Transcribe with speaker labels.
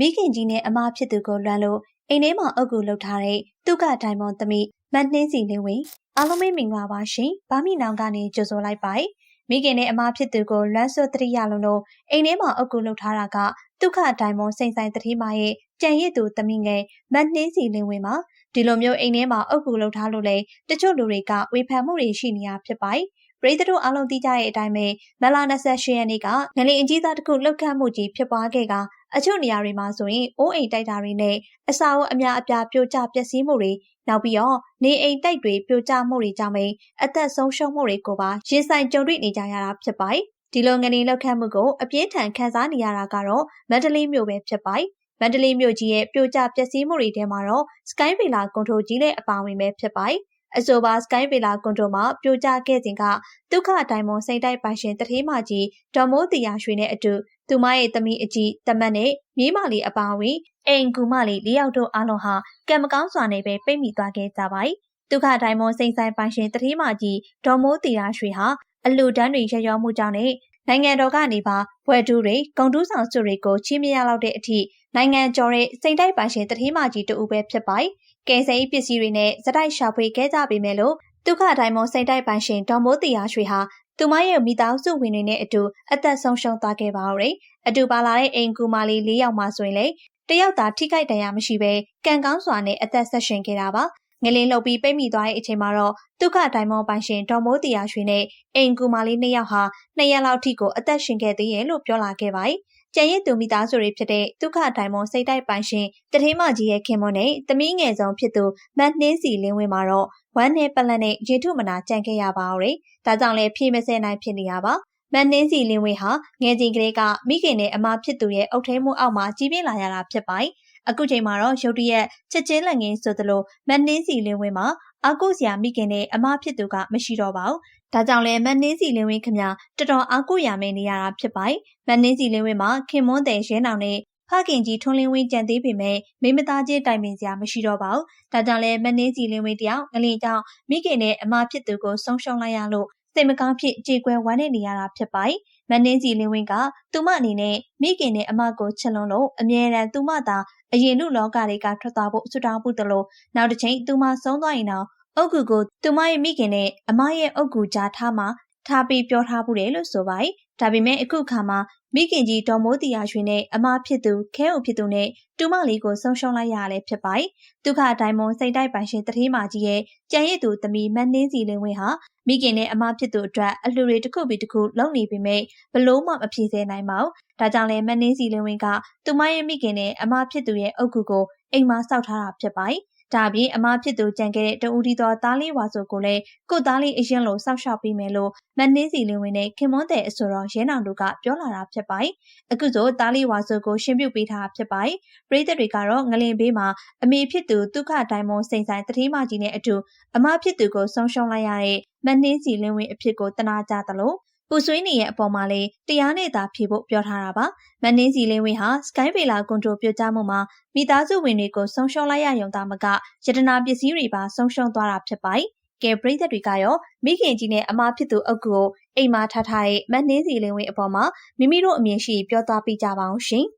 Speaker 1: မိခင်ကြီးနဲ့အမဖြစ်သူကိုလွမ်းလို့အိမ်ထဲမှာအုပ်ကူလုပ်ထားတဲ့သူကတိုင်မွန်သမီးမတ်နှင်းစီလင်းဝင်အားလုံးပဲမင်္ဂလာပါရှင်။ဘာမိနောင်ကနေကြိုဆိုလိုက်ပါ။မိခင်နဲ့အမဖြစ်သူကိုလွမ်းဆွတ်တရိရလုံးလို့အိမ်ထဲမှာအုပ်ကူလုပ်ထားတာကဒုက္ခတိုင်မွန်စိန်ဆိုင်တတိမရဲ့ကြံရစ်သူသမီးငယ်မတ်နှင်းစီလင်းဝင်မှာဒီလိုမျိုးအိမ်ထဲမှာအုပ်ကူလုပ်ထားလို့လေတချို့လူတွေကဝေဖန်မှုတွေရှိနေတာဖြစ်ပါတယ် ပရိသတ်တို့အားလုံးသိကြတဲ့အတိုင်းပဲမလာ28ရက်နေ့ကငလင်အကြီးသားတစ်ခုလှုပ်ခတ်မှုကြီးဖြစ်ပွားခဲ့ကအချို့နေရာတွေမှာဆိုရင်အိုးအိမ်တိုက်တာတွေနဲ့အစာအုပ်အများအပြားပြိုကျပျက်စီးမှုတွေနောက်ပြီးတော့နေအိမ်တိုက်တွေပြိုကျမှုတွေကြောင့်ပဲအသက်ဆုံးရှုံးမှုတွေကိုပါရင်ဆိုင်ကြုံတွေ့နေကြရတာဖြစ်ပါတယ်။ဒီလိုငလင်လှုပ်ခတ်မှုကိုအပြင်းထန်ခံစားနေရတာကတော့မန္တလေးမြို့ပဲဖြစ်ပါတယ်။မန္တလေးမြို့ကြီးရဲ့ပြိုကျပျက်စီးမှုတွေထဲမှာတော့ Sky Villa ကွန်ထရိုကြီးလည်းအပါဝင်ပဲဖြစ်ပါတယ်။ အဆိုပါ Sky Villa ကွန်ဒိုမှာပြိုကျခဲ့စဉ်ကဒုက္ခတိုင်မွန်စိတ်တိုက်ပိုင်ရှင်တထေးမကြီးဒေါ်မိုးတီယာရွှေနဲ့အတူသူမရဲ့သမီးအကြီးတမတ်နဲ့မြေးမလေးအပါအဝင်အိမ်ကူမလေးလေးယောက်တို့အားလုံးဟာကံမကောင်းစွာနဲ့ပဲပိတ်မိသွားခဲ့ကြပါတယ်။ဒုက္ခတိုင်မွန်စိတ်ဆိုင်ပိုင်ရှင်တထေးမကြီးဒေါ်မိုးတီယာရွှေဟာအလူတန်းတွေရရောမှုကြောင့်နဲ့ နိုင်ငံတော်ကနေပါဘွဲတူးတွေဂုံတူးဆောင်စုတွေကိုချီးမြှင့်ရလောက်တဲ့အထိနိုင်ငံကျော်တဲ့စိန်တိုက်ပိုင်ရှင်တထေးမကြီးတူပဲဖြစ်ပါတယ်။ကယ်ဆယ်ရေးပစ္စည်းတွေနဲ့စတိုက်ရှာဖွေခဲ့ကြပေမဲ့လို့ဒုက္ခတိုင်းမစိတ်တိုက်ပိုင်ရှင်ဒေါ်မိုးတီယာရွှေဟာသူမရဲ့မိသားစုဝင်တွေနဲ့အတူအသက်ဆုံးရှုံးသွားခဲ့ပါဦးတယ်။အတူပါလာတဲ့အိမ်ကူမလေး၄ယောက်မှဆိုရင်လေတယောက်သာထိခိုက်ဒဏ်ရာမရှိဘဲကံကောင်းစွာနဲ့အသက်ဆက်ရှင်ခဲ့တာပါ။ ငလင်းလှုပ်ပြီးပိတ်မိသွားတဲ့အချိန်မှာတော့ဒုက္ခဒိုင်မောပိုင်ရှင်ဒေါ်မိုးတီယာရွှေနဲ့အိမ်ကူမလေးနှစ်ယောက်ဟာနှစ်ရက်လောက်ထိကိုအသက်ရှင်ခဲ့သေးရဲ့လို့ပြောလာခဲ့ပါတယ်ကျန်ရစ်သူမိသားစုတွေဖြစ်တဲ့ဒုက္ခဒိုင်မွန်စိတ်တိုက်ပိုင်ရှင်တထေးမကြီးရဲ့ခင်မွန်းနဲ့သမီးငယ်ဆုံးဖြစ်သူမတ်နှင်းစီလင်းဝင်းမှာတော့ဝမ်းနဲ့ပလန်နဲ့ရေထုမနာကြံခဲ့ရပါဦးတယ်။ဒါကြောင့်လည်းဖြည့်မစဲနိုင်ဖြစ်နေရပါ။မန်နှင်းစီလင်းဝင်းဟာငယ်စဉ်ကလေးကမိခင်နဲ့အမဖြစ်သူရဲ့အုပ်ထဲမှုအောက်မှာကြီးပြင်းလာရတာဖြစ်ပါတယ်။အခုချိန်မှာတော့ရုတ်တရက်ချက်ချင်းလက်ငင်းဆိုသလိုမန်နှင်းစီလင်းဝင်းမှာအကုစရာမိခင်နဲ့အမဖြစ်သူကမရှိတော့ပါဘူး။ဒါကြောင့်လည်းမန်နှင်းစီလင်းဝင်းခမတော်တော်အကုရမဲနေရတာဖြစ်ပါတယ်။မန်နှင်းစီလင်းဝင်းမှာခင်မွန်းတဲ့ရဲနောင်နဲ့ဖခင်ကြီးထွန်းလင်းဝင်းကြံသေးပေမဲ့မိမသားချင်းတိုင်ပင်စရာမရှိတော့ပါဘူး။ဒါကြောင့်လည်းမနှင်းစီလင်းဝင်းတယောက်ငလင်ကြောင့်မိခင်နဲ့အမဖြစ်သူကိုဆုံးရှုံးလိုက်ရလို့စိတ်မကောင်းဖြစ်ကြေကွဲဝမ်းနေနေရတာဖြစ်ပါတယ်။ မနှင်းစီလင်းဝင်းကသူမအနေနဲ့မိခင်နဲ့အမကိုချစ်လွန်းလို့အမြဲတမ်းသူမသာအရင်လူလောကတွေကထွက်သွားဖို့ဆွတောင်းဖို့တလို့နောက်တစ်ချိန်သူမဆုံးသွားရင်တော့အုတ်ကူကိုသူမရဲ့မိခင်နဲ့အမရဲ့အုတ်ကူကြားထားမှထားပြီးပြောထားမှုတယ်လို့ဆိုပါတယ်။ ဒါပေမဲ့အခုခါမှာမိခင်ကြီးဒေါ်မိုးတီယာရွှေနဲ့အမဖြစ်သူခဲအိုဖြစ်သူနဲ့တူမလေးကိုဆုံးရှုံးလိုက်ရလဲဖြစ်ပါတယ်။ဒုက္ခဒိုင်မွန်စိတ်တိုက်ပိုင်ရှင်တတိမာကြီးရဲ့ကြံရည်သူသမီးမန်းနှင်းစီလင်းဝင်းဟာမိခင်နဲ့အမဖြစ်သူအတွက်အလှူတွေတစ်ခုပြီးတစ်ခုလုပ်နေပေမဲ့ဘလို့မှမဖြေစဲနိုင်ပါဘူး။ဒါကြောင့်လဲမန်းနှင်းစီလင်းဝင်းကသူမရဲ့မိခင်နဲ့အမဖြစ်သူရဲ့အုတ်ကူကိုအိမ်မှာစောက်ထားတာဖြစ်ပါတယ်။ ဒါအပြင် အမဖြစ်သူကြံခဲ့တဲ့တဦးဒီသောသားလေးဝါဆိုကိုလည်းကိုသားလေးအရင်လိုစောက်ရှောက်ပေးမယ်လို့မနှင်းစီလင်းဝင်နဲ့ခင်မွန်းတဲ့အဆိုတော်ရဲနောင်တို့ကပြောလာတာဖြစ်ပါတယ်။အခုဆိုသားလေးဝါဆိုကိုရှင်းပြပေးထားဖြစ်ပါတယ်။ပရိသတ်တွေကတော့ငလင်ဘေးမှာအမေဖြစ်သူဒုက္ခဒိုင်မွန်စိန်ဆိုင်တတိမကြီးနဲ့အတူအမဖြစ်သူကိုဆုံးရှုံးလိုက်ရတဲ့မနှင်းစီလင်းဝင်အဖြစ်ကိုတနာကြသလို ပူဆွေးနေရဲ့အပေါ်မှာလည်းတရားနဲ့သာဖြေဖို့ပြောထားတာပါ။မန်နင်းစီလင်းဝင်းဟာ Sky Villa ကွန်ထရိုပြကြမှုမှာမိသားစုဝင်တွေကိုဆုံးရှုံးလိုက်ရရုံသာမကယတနာပစ္စည်းတွေပါဆုံးရှုံးသွားတာဖြစ်ပါတယ်။ကဲပရိသတ်တွေကရောမိခင်ကြီးနဲ့အမဖြစ်သူအုပ်ကိုအိမ်မှာထားထားတဲ့မန်နင်းစီလင်းဝင်းအပေါ်မှာမိမိတို့အမြင်ရှိပြောသွားပြကြပါအောင်ရှင်။